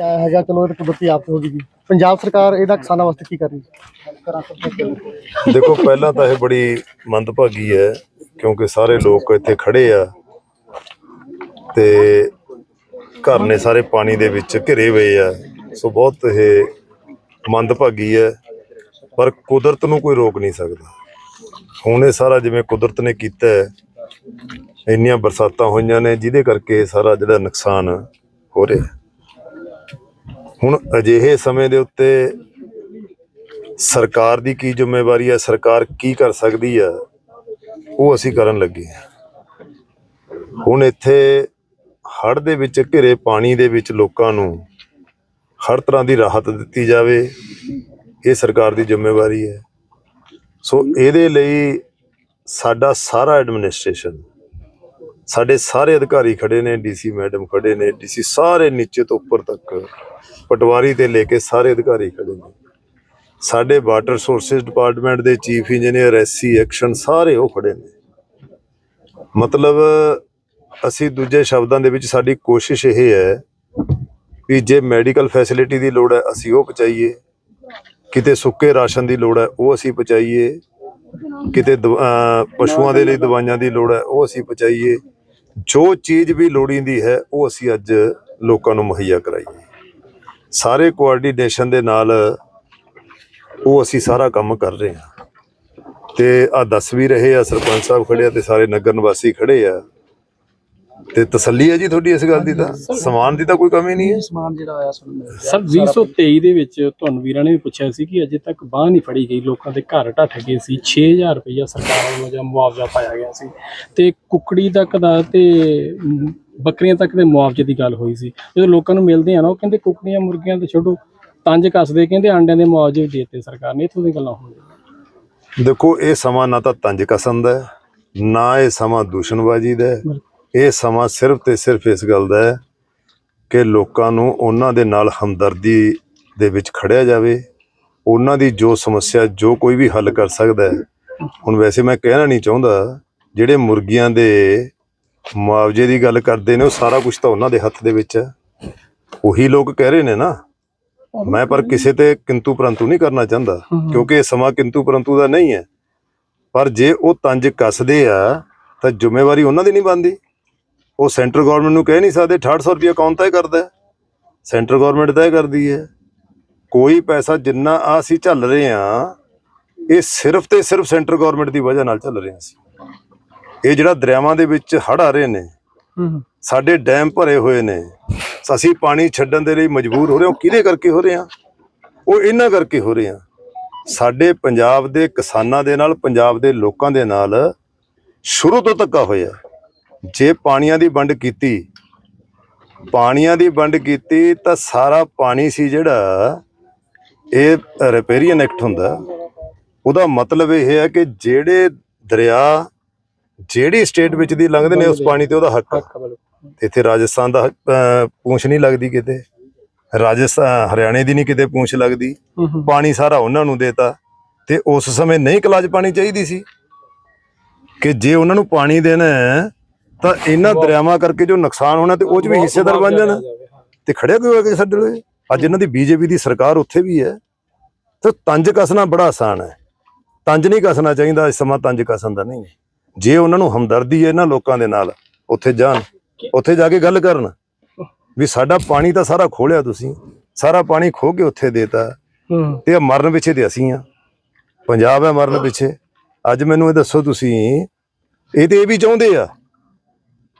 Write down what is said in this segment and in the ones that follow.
ਆਇਆ ਹੈਗਾ ਚਲੋ ਇਹ ਤਾਂ ਕੁਦਰਤੀ ਆਫਤ ਹੋ ਗਈ ਜੀ। ਪੰਜਾਬ ਸਰਕਾਰ ਇਹਦਾ ਕਿਸਾਨਾਂ ਵਾਸਤੇ ਕੀ ਕਰ ਰਹੀ ਹੈ? ਦੇਖੋ, ਪਹਿਲਾਂ ਤਾਂ ਇਹ ਬੜੀ ਮੰਦਭਾਗੀ ਹੈ, ਕਿਉਂਕਿ ਸਾਰੇ ਲੋਕ ਇੱਥੇ ਖੜੇ ਆ ਤੇ ਘਰ ਨੇ ਸਾਰੇ ਪਾਣੀ ਦੇ ਵਿੱਚ ਘਿਰੇ ਹੋਏ ਆ। ਸੋ ਬਹੁਤ ਇਹ ਮੰਦਭਾਗੀ ਹੈ, ਪਰ ਕੁਦਰਤ ਨੂੰ ਕੋਈ ਰੋਕ ਨਹੀਂ ਸਕਦਾ। ਹੁਣ ਇਹ ਸਾਰਾ ਜਿਵੇਂ ਕੁਦਰਤ ਨੇ ਕੀਤਾ ਇੰਨੀਆਂ ਬਰਸਾਤਾਂ ਹੋਈਆਂ ਨੇ, ਜਿਹਦੇ ਕਰਕੇ ਸਾਰਾ ਜਿਹੜਾ ਨੁਕਸਾਨ ਹੋ ਰਿਹਾ। ਹੁਣ ਅਜਿਹੇ ਸਮੇਂ ਦੇ ਉੱਤੇ ਸਰਕਾਰ ਦੀ ਕੀ ਜ਼ਿੰਮੇਵਾਰੀ ਹੈ? ਸਰਕਾਰ ਕੀ ਕਰ ਸਕਦੀ ਹੈ? ਉਹ ਅਸੀਂ ਕਰਨ ਲੱਗੇ ਹਾਂ। ਹੁਣ ਇੱਥੇ ਹੜ੍ਹ ਦੇ ਵਿੱਚ, ਘਿਰੇ ਪਾਣੀ ਦੇ ਵਿੱਚ ਲੋਕਾਂ ਨੂੰ ਹਰ ਤਰ੍ਹਾਂ ਦੀ ਰਾਹਤ ਦਿੱਤੀ ਜਾਵੇ, ਇਹ ਸਰਕਾਰ ਦੀ ਜ਼ਿੰਮੇਵਾਰੀ ਹੈ। ਸੋ ਇਹਦੇ ਲਈ ਸਾਡਾ ਸਾਰਾ ਐਡਮਿਨਿਸਟ੍ਰੇਸ਼ਨ ਸਾਡੇ ਸਾਰੇ ਅਧਿਕਾਰੀ ਖੜੇ ਨੇ ਡੀਸੀ ਮੈਡਮ ਖੜੇ ਨੇ ਡੀਸੀ ਸਾਰੇ ਨੀਚੇ ਤੋਂ ਉੱਪਰ ਤੱਕ, ਪਟਵਾਰੀ ਤੇ ਲੈ ਕੇ ਸਾਰੇ ਅਧਿਕਾਰੀ ਖੜੇ ਨੇ। ਸਾਡੇ ਵਾਟਰ ਸੋਰਸਸ ਡਿਪਾਰਟਮੈਂਟ ਦੇ ਚੀਫ ਇੰਜੀਨੀਅਰ, ਐਸਸੀ, ਐਕਸ਼ਨ ਸਾਰੇ ਉਹ ਖੜੇ ਨੇ। ਮਤਲਬ ਅਸੀਂ ਦੂਜੇ ਸ਼ਬਦਾਂ ਦੇ ਵਿੱਚ ਸਾਡੀ ਕੋਸ਼ਿਸ਼ ਇਹ ਹੈ ਵੀ ਜੇ ਮੈਡੀਕਲ ਫੈਸਿਲਿਟੀ ਦੀ ਲੋੜ ਹੈ, ਅਸੀਂ ਉਹ ਪਹੁੰਚਾਈਏ। ਕਿਤੇ ਸੁੱਕੇ ਰਾਸ਼ਨ ਦੀ ਲੋੜ ਹੈ, ਉਹ ਅਸੀਂ ਪਹੁੰਚਾਈਏ। ਕਿਤੇ ਦਵ- ਪਸ਼ੂਆਂ ਦੇ ਲਈ ਦਵਾਈਆਂ ਦੀ ਲੋੜ ਹੈ, ਉਹ ਅਸੀਂ ਪਹੁੰਚਾਈਏ। ਜੋ ਚੀਜ਼ ਵੀ ਲੋੜੀਂਦੀ ਹੈ, ਉਹ ਅਸੀਂ ਅੱਜ ਲੋਕਾਂ ਨੂੰ ਮੁਹੱਈਆ ਕਰਾਈਏ। ਸਾਰੇ ਕੋਆਰਡੀਨੇਸ਼ਨ ਦੇ ਨਾਲ ਉਹ ਅਸੀਂ ਸਾਰਾ ਕੰਮ ਕਰ ਰਹੇ ਹਾਂ। ਤੇ ਆ ਦੱਸ ਵੀ ਰਹੇ ਆ, ਸਰਪੰਚ ਸਾਹਿਬ ਖੜੇ ਆ ਤੇ ਸਾਰੇ ਨਗਰ ਨਿਵਾਸੀ ਖੜੇ ਆ। ਤੇ ਤਸੱਲੀ ਹੈ ਜੀ ਤੁਹਾਡੀ ਇਸ ਗੱਲ ਦੀ ਤਾਂ? ਸਮਾਨ ਦੀ ਤਾਂ ਕੋਈ ਕਮੀ ਨਹੀਂ ਹੈ? ਸਮਾਨ ਜਿਹੜਾ ਆਇਆ ਸੁਣ ਸਰ 2023 ਦੇ ਵਿੱਚ ਤੁਹਾਨੂੰ ਵੀਰਾਂ ਨੇ ਵੀ ਪੁੱਛਿਆ ਸੀ ਕਿ ਅਜੇ ਤੱਕ ਬਾਹ ਨਹੀਂ ਫੜੀ ਗਈ ਲੋਕਾਂ ਦੇ ਘਰ ਢੱਠ ਗਏ ਸੀ 6000 ਰੁਪਇਆ ਸਰਕਾਰ ਵੱਲੋਂ ਜਾਂ ਮੁਆਵਜ਼ਾ ਪਾਇਆ ਗਿਆ ਸੀ। ਤੇ ਕੁਕੜੀ ਤੱਕ ਦਾ ਤੇ ਬੱਕਰੀਆਂ ਤੱਕ ਦੇ ਮੁਆਵਜ਼ੇ ਦੀ ਗੱਲ ਹੋਈ ਸੀ। ਜਦੋਂ ਲੋਕਾਂ ਨੂੰ ਮਿਲਦੇ ਆ ਨਾ ਉਹ ਕਹਿੰਦੇ ਕੁਕੜੀਆਂ ਮੁਰਗੀਆਂ ਤੇ ਛੱਡੋ ਤੰਜ ਕੱਸਦੇ ਕਹਿੰਦੇ ਆਂਡਿਆਂ ਦੇ ਮੁਆਵਜ਼ੇ ਵੀ ਦਿੱਤੇ ਸਰਕਾਰ ਨੇ ਇਥੋਂ ਦੀ ਗੱਲਾਂ ਹੋਣਗੀਆਂ ਦੇਖੋ ਇਹ ਸਮਾਂ ਨਾ ਤਾਂ ਤੰਜ ਕਸਮ ਦਾ ਹੈ, ਨਾ ਇਹ ਸਮਾਂ ਦੂਸ਼ਣਬਾਜ਼ੀ ਦਾ ਹੈ। ਇਹ ਸਮਾਂ ਸਿਰਫ ਤੇ ਸਿਰਫ ਇਸ ਗੱਲ ਦਾ ਹੈ ਕਿ ਲੋਕਾਂ ਨੂੰ ਉਹਨਾਂ ਦੇ ਨਾਲ ਹਮਦਰਦੀ ਦੇ ਵਿੱਚ ਖੜਿਆ ਜਾਵੇ। ਉਹਨਾਂ ਦੀ ਜੋ ਸਮੱਸਿਆ, ਜੋ ਕੋਈ ਵੀ ਹੱਲ ਕਰ ਸਕਦਾ ਹੈ। ਹੁਣ ਵੈਸੇ ਮੈਂ ਕਹਿਣਾ ਨਹੀਂ ਚਾਹੁੰਦਾ, ਜਿਹੜੇ ਮੁਰਗੀਆਂ ਦੇ ਮੁਆਵਜ਼ੇ ਦੀ ਗੱਲ ਕਰਦੇ ਨੇ, ਉਹ ਸਾਰਾ ਕੁਝ ਤਾਂ ਉਹਨਾਂ ਦੇ ਹੱਥ ਦੇ ਵਿੱਚ ਹੈ। ਉਹੀ ਲੋਕ ਕਹਿ ਰਹੇ ਨੇ ਨਾ। ਮੈਂ ਪਰ ਕਿਸੇ ਤੇ ਕਿੰਤੂ ਪਰੰਤੂ ਨਹੀਂ ਕਰਨਾ ਚਾਹੁੰਦਾ, ਕਿਉਂਕਿ ਇਹ ਸਮਾਂ ਕਿੰਤੂ ਪਰੰਤੂ ਦਾ ਨਹੀਂ ਹੈ। ਪਰ ਜੇ ਉਹ ਤੰਜ ਕੱਸਦੇ ਆ, ਤਾਂ ਜ਼ਿੰਮੇਵਾਰੀ ਉਹਨਾਂ ਦੀ ਨਹੀਂ ਬਣਦੀ। ਉਹ ਸੈਂਟਰ ਗਵਰਨਮੈਂਟ ਨੂੰ ਕਹਿ ਨਹੀਂ ਸਕਦੇ 6800 ਰੁਪਏ ਕੌਣ ਤੈਅ ਕਰਦਾ? ਸੈਂਟਰ ਗਵਰਨਮੈਂਟ ਤੈਅ ਕਰਦੀ ਹੈ। ਕੋਈ ਪੈਸਾ ਜਿੰਨਾ ਆ ਅਸੀਂ ਚੱਲ ਰਹੇ ਆ ਇਹ ਸਿਰਫ ਤੇ ਸਿਰਫ ਸੈਂਟਰ ਗਵਰਨਮੈਂਟ ਦੀ ਵਜ੍ਹਾ ਨਾਲ ਚੱਲ ਰਹੇ ਸੀ ਇਹ ਜਿਹੜਾ ਦਰਿਆਵਾਂ ਦੇ ਵਿੱਚ ਹੜ੍ਹ ਆ ਰਹੇ ਨੇ ਸਾਡੇ ਡੈਮ ਭਰੇ ਹੋਏ ਨੇ ਅਸੀਂ ਪਾਣੀ ਛੱਡਣ ਦੇ ਲਈ ਮਜਬੂਰ ਹੋ ਰਹੇ ਹਾਂ ਕਿਹਦੇ ਕਰਕੇ ਹੋ ਰਹੇ ਆ ਉਹ ਇਹਨਾਂ ਕਰਕੇ ਹੋ ਰਹੇ ਆ ਸਾਡੇ ਪੰਜਾਬ ਦੇ ਕਿਸਾਨਾਂ ਦੇ ਨਾਲ ਪੰਜਾਬ ਦੇ ਲੋਕਾਂ ਦੇ ਨਾਲ ਸ਼ੁਰੂ ਤੋਂ ਧੱਕਾ ਹੋਇਆ। ਜੇ ਪਾਣੀਆਂ ਦੀ ਵੰਡ ਕੀਤੀ ਪਾਣੀਆਂ ਦੀ ਵੰਡ ਕੀਤੀ ਤਾਂ ਸਾਰਾ ਪਾਣੀ ਸੀ ਜਿਹੜਾ ਇਹ ਰਿਪੇਰੀਅਨ ਐਕਟ ਹੁੰਦਾ। ਉਹਦਾ ਮਤਲਬ ਇਹ ਹੈ ਕਿ ਜਿਹੜੇ ਦਰਿਆ ਜਿਹੜੀ ਸਟੇਟ ਵਿੱਚ ਦੀ ਲੰਘਦੇ ਨੇ ਉਸ ਪਾਣੀ ਤੇ ਉਹਦਾ ਹੱਕ। ਇੱਥੇ ਰਾਜਸਥਾਨ ਦਾ ਪੂੰਛ ਨਹੀਂ ਲੱਗਦੀ ਕਿਤੇ। ਰਾਜਸਥਾਨ ਹਰਿਆਣੇ ਦੀ ਨਹੀਂ ਕਿਤੇ ਪੂੰਛ ਲੱਗਦੀ। ਪਾਣੀ ਸਾਰਾ ਉਹਨਾਂ ਨੂੰ ਦੇਤਾ। ਤੇ ਉਸ ਸਮੇਂ ਨਹੀਂ ਕਲਾਜ ਪਾਣੀ ਚਾਹੀਦੀ ਸੀ। ਕਿ ਜੇ ਉਹਨਾਂ ਨੂੰ ਪਾਣੀ ਦੇਣਾ ਤਾਂ ਇਹਨਾਂ ਦਰਿਆਵਾਂ ਕਰਕੇ ਜੋ ਨੁਕਸਾਨ ਹੋਣਾ ਤੇ ਉਹ ਚ ਵੀ ਹਿੱਸੇਦਾਰ ਬਣ ਜਾਣਾ। ਤੇ ਖੜਿਆ ਕਿਉਂ ਹੋ ਕੇ ਸਾਡੇ ਲਈ? ਅੱਜ ਇਹਨਾਂ ਦੀ ਬੀਜੇਪੀ ਦੀ ਸਰਕਾਰ ਉੱਥੇ ਵੀ ਹੈ। ਤੇ ਤੰਜ ਕਸਣਾ ਬੜਾ ਆਸਾਨ ਹੈ। ਤੰਜ ਨਹੀਂ ਕਸਣਾ ਚਾਹੀਦਾ ਇਸ ਸਮਾਂ ਤੰਜ ਕਸਣ ਦਾ ਨਹੀਂ। ਜੇ ਉਹਨਾਂ ਨੂੰ ਹਮਦਰਦੀ ਹੈ ਇਹਨਾਂ ਲੋਕਾਂ ਦੇ ਨਾਲ ਉੱਥੇ ਜਾਣ ਉੱਥੇ ਜਾ ਕੇ ਗੱਲ ਕਰਨ। ਵੀ ਸਾਡਾ ਪਾਣੀ ਤਾਂ ਸਾਰਾ ਖੋਲਿਆ ਤੁਸੀਂ। ਸਾਰਾ ਪਾਣੀ ਖੋ ਕੇ ਉੱਥੇ ਦੇਤਾ। ਤੇ ਇਹ ਮਰਨ ਪਿੱਛੇ ਤੇ ਅਸੀਂ ਆ ਪੰਜਾਬ ਹੈ ਮਰਨ ਪਿੱਛੇ। ਅੱਜ ਮੈਨੂੰ ਇਹ ਦੱਸੋ ਤੁਸੀਂ ਇਹ ਤੇ ਇਹ ਵੀ ਚਾਹੁੰਦੇ ਆ।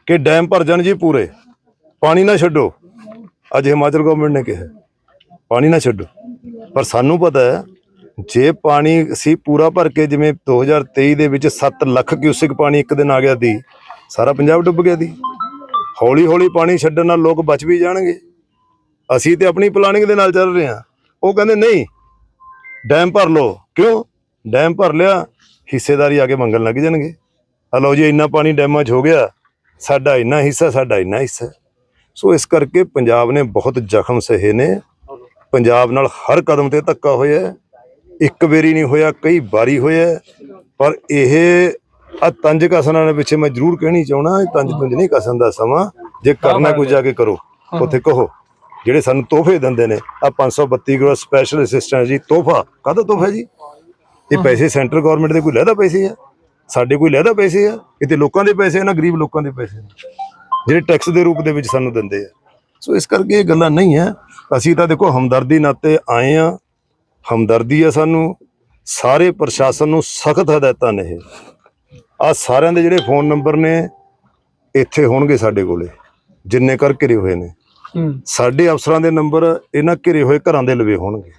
ਕਿ ਡੈਮ ਭਰ ਜਾਣ ਜੀ ਪੂਰੇ। ਪਾਣੀ ਨਾ ਛੱਡੋ। ਅੱਜ ਹਿਮਾਚਲ ਗਵਰਨਮੈਂਟ ਨੇ ਕਿਹਾ, ਪਾਣੀ ਨਾ ਛੱਡੋ। ਪਰ ਸਾਨੂੰ ਪਤਾ ਹੈ, ਜੇ ਪਾਣੀ ਅਸੀਂ ਪੂਰਾ ਭਰ ਕੇ ਜਿਵੇਂ 2023 ਦੇ ਵਿੱਚ 7 ਲੱਖ ਕਿਊਸਿਕ ਪਾਣੀ ਇੱਕ ਦਿਨ ਆ ਗਿਆ ਦੀ, ਸਾਰਾ ਪੰਜਾਬ ਡੁੱਬ ਗਿਆ ਦੀ। ਹੌਲੀ ਹੌਲੀ ਪਾਣੀ ਛੱਡਣ ਨਾਲ ਲੋਕ ਬਚ ਵੀ ਜਾਣਗੇ। ਅਸੀਂ ਤੇ ਆਪਣੀ ਪਲਾਨਿੰਗ ਦੇ ਨਾਲ ਚੱਲ ਰਹੇ ਹਾਂ। ਉਹ ਕਹਿੰਦੇ, ਨਹੀਂ, ਡੈਮ ਭਰ ਲਓ। ਕਿਉਂ? ਡੈਮ ਭਰ ਲਿਆ, ਹਿੱਸੇਦਾਰੀ ਆ ਕੇ ਮੰਗਣ ਲੱਗ ਜਾਣਗੇ। ਆ ਲਓ ਜੀ, ਇੰਨਾ ਪਾਣੀ ਡੈਮਾਂ 'ਚ ਹੋ ਗਿਆ। ਸਾਡਾ ਇੰਨਾ ਹਿੱਸਾ ਸਾਡਾ ਇੰਨਾ ਹਿੱਸਾ। ਸੋ ਇਸ ਕਰਕੇ ਪੰਜਾਬ ਨੇ ਬਹੁਤ ਜ਼ਖਮ ਸਹੇ ਨੇ। ਪੰਜਾਬ ਨਾਲ ਹਰ ਕਦਮ ਤੇ ਧੱਕਾ ਹੋਇਆ। ਇੱਕ ਵਾਰੀ ਨਹੀਂ ਹੋਇਆ ਕਈ ਵਾਰੀ ਹੋਇਆ। ਪਰ ਇਹ ਆ ਤੰਜ ਕਸਣਾ ਦੇ ਪਿੱਛੇ ਮੈਂ ਜ਼ਰੂਰ ਕਹਿਣੀ ਚਾਹਣਾ ਤੰਜ ਤੁੰਜ ਨਹੀਂ ਕਸਣ ਦਾ ਸਮਾਂ। ਜੇ ਕਰਨਾ ਕੁਝ ਜਾ ਕੇ ਕਰੋ ਉੱਥੇ ਕਹੋ। ਜਿਹੜੇ ਸਾਨੂੰ ਤੋਹਫੇ ਦਿੰਦੇ ਨੇ ਆ 532 ਕਰੋੜ ਸਪੈਸ਼ਲ ਅਸਿਸਟੈਂਟ ਜੀ ਤੋਹਫਾ। ਕਾਹਦਾ ਤੋਹਫਾ ਜੀ? ਇਹ ਪੈਸੇ ਸੈਂਟਰ ਗਵਰਨਮੈਂਟ ਦੇ ਕੋਈ ਲਹਿਦਾ ਪੈਸੇ ਆ? ਸਾਡੇ ਕੋਈ ਲਹਿਦਾ ਪੈਸੇ ਆ? ਕਿਤੇ ਲੋਕਾਂ ਦੇ ਪੈਸੇ ਆ ਨਾ ਗਰੀਬ ਲੋਕਾਂ ਦੇ ਪੈਸੇ ਜਿਹੜੇ ਟੈਕਸ ਦੇ ਰੂਪ ਦੇ ਵਿੱਚ ਸਾਨੂੰ ਦਿੰਦੇ ਆ। ਸੋ ਇਸ ਕਰਕੇ ਇਹ ਗੱਲਾਂ ਨਹੀਂ ਹੈ ਅਸੀਂ ਤਾਂ ਦੇਖੋ ਹਮਦਰਦੀ ਨਾਤੇ ਆਏ ਆ। ਹਮਦਰਦੀ ਆ ਸਾਨੂੰ। ਸਾਰੇ ਪ੍ਰਸ਼ਾਸਨ ਨੂੰ ਸਖਤ ਹਦਾਇਤਾਂ ਨੇ ਇਹ। ਆ ਸਾਰਿਆਂ ਦੇ ਜਿਹੜੇ ਫੋਨ ਨੰਬਰ ਨੇ ਇੱਥੇ ਹੋਣਗੇ ਸਾਡੇ ਕੋਲੇ। ਜਿੰਨੇ ਕਰ ਘਿਰੇ ਹੋਏ ਨੇ। ਸਾਡੇ ਅਫਸਰਾਂ ਦੇ ਨੰਬਰ ਇਹਨਾਂ ਘਿਰੇ ਹੋਏ ਘਰਾਂ ਦੇ ਲਵੇ ਹੋਣਗੇ।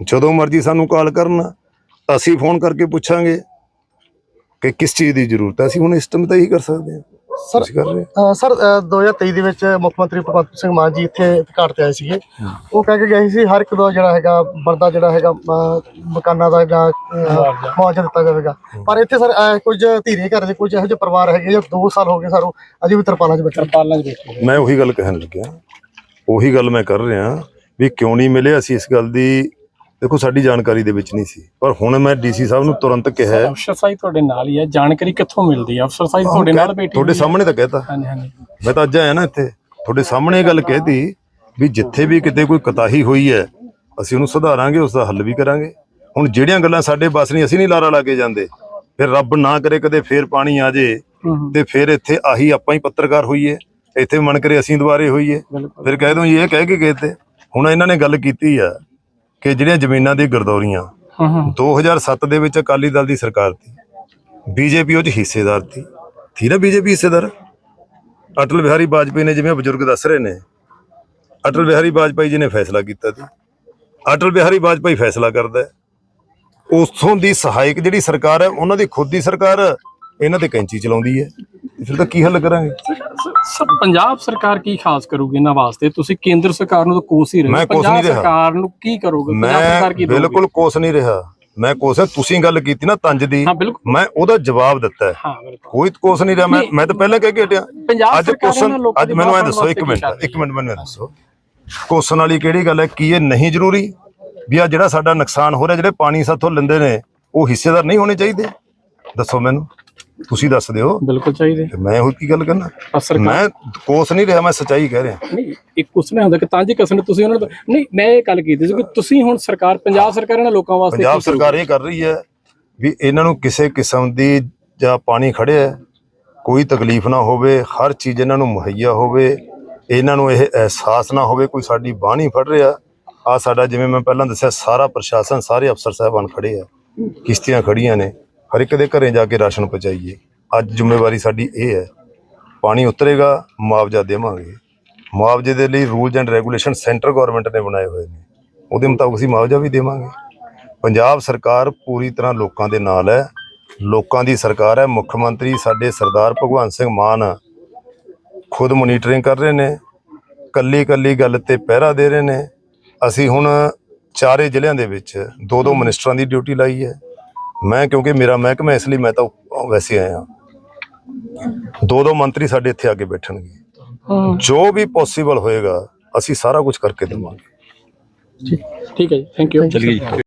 ਜਦੋਂ ਮਰਜ਼ੀ ਸਾਨੂੰ ਕਾਲ ਕਰਨ ਅਸੀਂ ਫੋਨ ਕਰਕੇ ਪੁੱਛਾਂਗੇ। ਕਿ ਕਿਸ ਚੀਜ਼ ਦੀ ਜ਼ਰੂਰਤ ਹੈ? ਅਸੀਂ ਹੁਣ ਇਸ ਟਾਈਮ ਤਾਂ ਇਹੀ ਕਰ ਸਕਦੇ ਹਾਂ। ਸਰ ਅਸੀਂ ਕਰ ਰਹੇ ਹਾਂ? ਅ, ਸਰ ਅ, 2023 ਦੇ ਵਿੱਚ ਮੁੱਖ ਮੰਤਰੀ ਭਗਵੰਤ ਸਿੰਘ ਮਾਨ ਜੀ ਇੱਥੇ ਘਾਟ ਤੇ ਆਏ ਸੀਗੇ। ਉਹ ਕਹਿ ਕੇ ਗਏ ਸੀ ਹਰ ਇੱਕ ਦਾ ਜਿਹੜਾ ਹੈਗਾ ਬੰਦਾ ਜਿਹੜਾ ਹੈਗਾ ਅ, ਮਕਾਨਾਂ ਦਾ ਜਾਂ ਅ, ਮੁਆਵਜ਼ਾ ਦਿੱਤਾ ਜਾਵੇਗਾ। ਪਰ ਇੱਥੇ ਸਰ ਅ, ਕੁਝ ਧੀਰੇ ਘਰ ਦੇ ਕੁਝ ਇਹੋ ਜਿਹੇ ਪਰਿਵਾਰ ਹੈਗੇ ਜੋ 2 ਸਾਲ ਹੋ ਗਏ ਸਾਨੂੰ ਅਜੇ ਵੀ ਤਰਪਾਲਾਂ 'ਚ ਬੈਠੇ ਤਰਪਾਲਾਂ 'ਚ ਬੈਠੇ ਮੈਂ ਉਹੀ ਗੱਲ ਕਹਿਣ ਲੱਗਿਆ। ਉਹੀ ਗੱਲ ਮੈਂ ਕਰ ਰਿਹਾ ਵੀ ਕਿਉਂ ਨਹੀਂ ਮਿਲੇ ਅਸੀਂ ਇਸ ਗੱਲ ਦੀ ਦੇਖੋ ਸਾਡੀ ਜਾਣਕਾਰੀ ਦੇ ਵਿੱਚ ਨਹੀਂ ਸੀ। ਪਰ ਹੁਣ ਮੈਂ ਡੀਸੀ ਸਾਹਿਬ ਨੂੰ ਤੁਰੰਤ ਕਿਹਾ ਹੈ, ਅਫਸਰ ਸਾਹਿਬ ਤੁਹਾਡੇ ਨਾਲ ਹੀ ਹੈ। ਜਾਣਕਾਰੀ ਕਿੱਥੋਂ ਮਿਲਦੀ ਹੈ? ਅਫਸਰ ਸਾਹਿਬ ਤੁਹਾਡੇ ਨਾਲ ਬੈਠੇ ਤੁਹਾਡੇ ਸਾਹਮਣੇ ਤਾਂ ਕਹਿਤਾ। ਹਾਂਜੀ ਹਾਂਜੀ। ਮੈਂ ਤਾਂ ਅੱਜ ਆਇਆ ਨਾ ਇੱਥੇ। ਤੁਹਾਡੇ ਸਾਹਮਣੇ ਇਹ ਗੱਲ ਕਹਿਤੀ ਵੀ ਜਿੱਥੇ ਵੀ ਕਿਤੇ ਕੋਈ ਕਤਾਹੀ ਹੋਈ ਹੈ ਅਸੀਂ ਉਹਨੂੰ ਸੁਧਾਰਾਂਗੇ ਉਸ ਦਾ ਹੱਲ ਵੀ ਕਰਾਂਗੇ। ਹੁਣ ਜਿਹੜੀਆਂ ਗੱਲਾਂ ਸਾਡੇ ਬਸ ਨਹੀਂ ਅਸੀਂ ਨਹੀਂ ਲਾਰਾ ਲਾ ਕੇ ਜਾਂਦੇ। ਫਿਰ ਰੱਬ ਨਾ ਕਰੇ ਕਦੇ ਫੇਰ ਪਾਣੀ ਆ ਜੇ ਤੇ ਫਿਰ ਇੱਥੇ ਆਹੀ ਆਪਾਂ ਹੀ ਪੱਤਰਕਾਰ ਹੋਈਏ। ਇੱਥੇ ਮਨ ਕਰੇ ਅਸੀਂ ਦੁਬਾਰੇ ਹੋਈਏ। ਫਿਰ ਕਹਿ ਦੋ ਜੀ ਇਹ ਕਹਿ ਕੇ ਗਏ ਤੇ। ਹੁਣ ਇਹਨਾਂ ਨੇ ਗੱਲ ਕੀਤੀ ਆ ਕਿ ਜਿਹੜੀਆਂ ਜ਼ਮੀਨਾਂ ਦੀ ਗਰਦੌਰੀਆਂ ਹੂੰ ਹੂੰ। 2007 ਦੇ ਵਿੱਚ ਅਕਾਲੀ ਦਲ ਦੀ ਸਰਕਾਰ ਸੀ ਬੀਜੇਪੀ ਉਹ ਚ ਹਿੱਸੇਦਾਰ ਸੀ। ਥੀ ਨਾ ਬੀਜੇਪੀ ਹਿੱਸੇਦਾਰ? ਅਟਲ ਬਿਹਾਰੀ ਵਾਜਪੇਈ ਨੇ ਜਿਵੇਂ ਬਜ਼ੁਰਗ ਦੱਸ ਰਹੇ ਨੇ ਅਟਲ ਬਿਹਾਰੀ ਵਾਜਪੇਈ ਜੀ ਨੇ ਫੈਸਲਾ ਕੀਤਾ ਸੀ। ਅਟਲ ਬਿਹਾਰੀ ਵਾਜਪੇਈ ਫੈਸਲਾ ਕਰਦਾ ਹੈ। ਉਥੋਂ ਦੀ ਸਹਾਇਕ ਜਿਹੜੀ ਸਰਕਾਰ ਹੈ ਉਹਨਾਂ ਦੀ ਖੁਦ ਦੀ ਸਰਕਾਰ ਇਹਨਾਂ ਤੇ ਕੈਂਚੀ ਚਲਾਉਂਦੀ ਹੈ। ਫਿਰ ਤਾਂ ਕੀ ਹੱਲ ਕਰਾਂਗੇ? ਸਰ ਪੰਜਾਬ ਸਰਕਾਰ ਕੀ ਖਾਸ ਕਰੂਗੀ ਇਹਨਾਂ ਵਾਸਤੇ? ਤੁਸੀਂ ਕੇਂਦਰ ਸਰਕਾਰ ਨੂੰ ਤਾਂ ਕੋਸ ਹੀ ਰਹੇ ਪੰਜਾਬ। ਸਰਕਾਰ ਨੂੰ ਕੀ ਕਰੋਗੇ? ਪੰਜਾਬ ਸਰਕਾਰ ਕੀ? ਬਿਲਕੁਲ ਕੋਸ ਨਹੀਂ ਰਿਹਾ। ਮੈਂ ਕੋਸ ਤੁਸੀਂ ਗੱਲ ਕੀਤੀ ਨਾ ਤੰਜ ਦੀ। ਮੈਂ ਉਹਦਾ ਜਵਾਬ ਦਿੱਤਾ ਕੋਈ ਕੋਸ ਨਹੀਂ ਰਿਹਾ। ਮੈਂ ਮੈਂ ਤਾਂ ਪਹਿਲਾਂ ਕਹਿ ਕੇ ਹਟਿਆ। ਅੱਜ ਲੋਕਾਂ ਅੱਜ ਮੈਨੂੰ ਐ ਦੱਸੋ ਇੱਕ ਮਿੰਟ ਇੱਕ ਮਿੰਟ ਮੈਨੂੰ ਦੱਸੋ। ਕੁਐਸਚਨ ਵਾਲੀ ਕਿਹੜੀ ਗੱਲ ਹੈ? ਕੀ ਇਹ ਨਹੀਂ ਜ਼ਰੂਰੀ? ਵੀ ਆ ਜਿਹੜਾ ਸਾਡਾ ਨੁਕਸਾਨ ਹੋ ਰਿਹਾ ਜਿਹੜੇ ਪਾਣੀ ਸਾਥੋਂ ਲੈਂਦੇ ਨੇ ਉਹ ਹਿੱਸੇਦਾਰ ਨਹੀਂ ਹੋਣੇ ਚਾਹੀਦੇ? ਦੱਸੋ ਮੈਨੂੰ। ਤੁਸੀਂ ਦੱਸ ਦਿਓ। ਬਿਲਕੁਲ ਚਾਹੀਦੇ। ਤੇ ਮੈਂ ਉਹ ਕੀ ਗੱਲ ਕਰਨਾ? ਸਰਕਾਰ ਮੈਂ ਕੋਸ ਨਹੀਂ ਰਿਹਾ ਮੈਂ ਸੱਚਾਈ ਕਹਿ ਰਿਹਾ। ਨਹੀਂ ਇੱਕ ਕੁਛ ਨਾ ਹੁੰਦਾ ਕਿ ਤਾਂ ਜੀ ਕਸਨ ਤੁਸੀਂ ਉਹਨਾਂ ਨੂੰ ਨਹੀਂ ਮੈਂ ਇਹ ਗੱਲ ਕੀਤੀ ਸੀ ਕਿ ਤੁਸੀਂ ਹੁਣ ਸਰਕਾਰ ਪੰਜਾਬ ਸਰਕਾਰ ਇਹਨਾਂ ਲੋਕਾਂ ਵਾਸਤੇ ਪੰਜਾਬ ਕੀ ਕਰੂਗੀ? ਸਰਕਾਰ ਇਹ ਕਰ ਰਹੀ ਹੈ ਵੀ ਇਹਨਾਂ ਨੂੰ ਕਿਸੇ ਕਿਸਮ ਦੀ ਜਾਂ ਪਾਣੀ ਖੜਿਆ ਹੈ, ਕੋਈ ਤਕਲੀਫ ਨਾ ਹੋਵੇ ਹਰ ਚੀਜ਼ ਇਹਨਾਂ ਨੂੰ ਮੁਹੱਈਆ ਹੋਵੇ ਇਹਨਾਂ ਨੂੰ ਇਹ ਅਹਿਸਾਸ ਨਾ ਹੋਵੇ ਕੋਈ ਸਾਡੀ ਬਾਂਹ ਨਹੀਂ ਫੜ ਰਿਹਾ। ਆ ਸਾਡਾ ਜਿਵੇਂ ਮੈਂ ਪਹਿਲਾਂ ਦੱਸਿਆ ਸਾਰਾ ਪ੍ਰਸ਼ਾਸਨ ਸਾਰੇ ਅਫਸਰ ਸਾਹਿਬਾਨ ਖੜੇ ਆ। ਕਿਸ਼ਤੀਆਂ ਖੜੀਆਂ ਨੇ। ਹਰ ਇੱਕ ਦੇ ਘਰੇ ਜਾ ਕੇ ਰਾਸ਼ਨ ਪਹੁੰਚਾਈਏ। ਅੱਜ ਜ਼ਿੰਮੇਵਾਰੀ ਸਾਡੀ ਇਹ ਹੈ, ਪਾਣੀ ਉਤਰੇਗਾ, ਮੁਆਵਜ਼ਾ ਦੇਵਾਂਗੇ। ਮੁਆਵਜ਼ੇ ਦੇ ਲਈ rules and regulation centre government ਨੇ ਬਣਾਏ ਹੋਏ ਨੇ। ਉਹਦੇ ਮੁਤਾਬਕ ਅਸੀਂ ਮੁਆਵਜ਼ਾ ਵੀ ਦੇਵਾਂਗੇ। ਪੰਜਾਬ ਸਰਕਾਰ ਪੂਰੀ ਤਰ੍ਹਾਂ ਲੋਕਾਂ ਦੇ ਨਾਲ ਹੈ। ਲੋਕਾਂ ਦੀ ਸਰਕਾਰ ਹੈ। ਮੁੱਖ ਮੰਤਰੀ ਸਾਡੇ ਸਰਦਾਰ ਭਗਵੰਤ ਸਿੰਘ ਮਾਨ ਖੁਦ ਮੋਨੀਟਰਿੰਗ ਕਰ ਰਹੇ ਨੇ। ਕੱਲੀ ਕੱਲੀ ਗੱਲ ਤੇ ਪਹਿਰਾ ਦੇ ਰਹੇ ਨੇ। ਅਸੀਂ ਹੁਣ ਚਾਰੇ ਜ਼ਿਲ੍ਹਿਆਂ ਦੇ ਵਿੱਚ ਦੋ ਦੋ ਮਿਨਿਸਟਰਾਂ ਦੀ ਡਿਊਟੀ ਲਾਈ ਹੈ। ਮੈਂ ਕਿਉਂਕਿ ਮੇਰਾ ਮਹਿਕਮਾ ਇਸ ਲਈ ਮੈਂ ਤਾਂ ਵੈਸੇ ਆਇਆ ਦੋ ਦੋ ਮੰਤਰੀ ਸਾਡੇ ਇੱਥੇ ਆ ਕੇ ਬੈਠਣਗੇ। ਜੋ ਵੀ ਪੋਸੀਬਲ ਹੋਏਗਾ ਅਸੀਂ ਸਾਰਾ ਕੁਝ ਕਰਕੇ ਦੇਵਾਂਗੇ। ਠੀਕ ਹੈ ਜੀ ਥੈਂਕ ਯੂ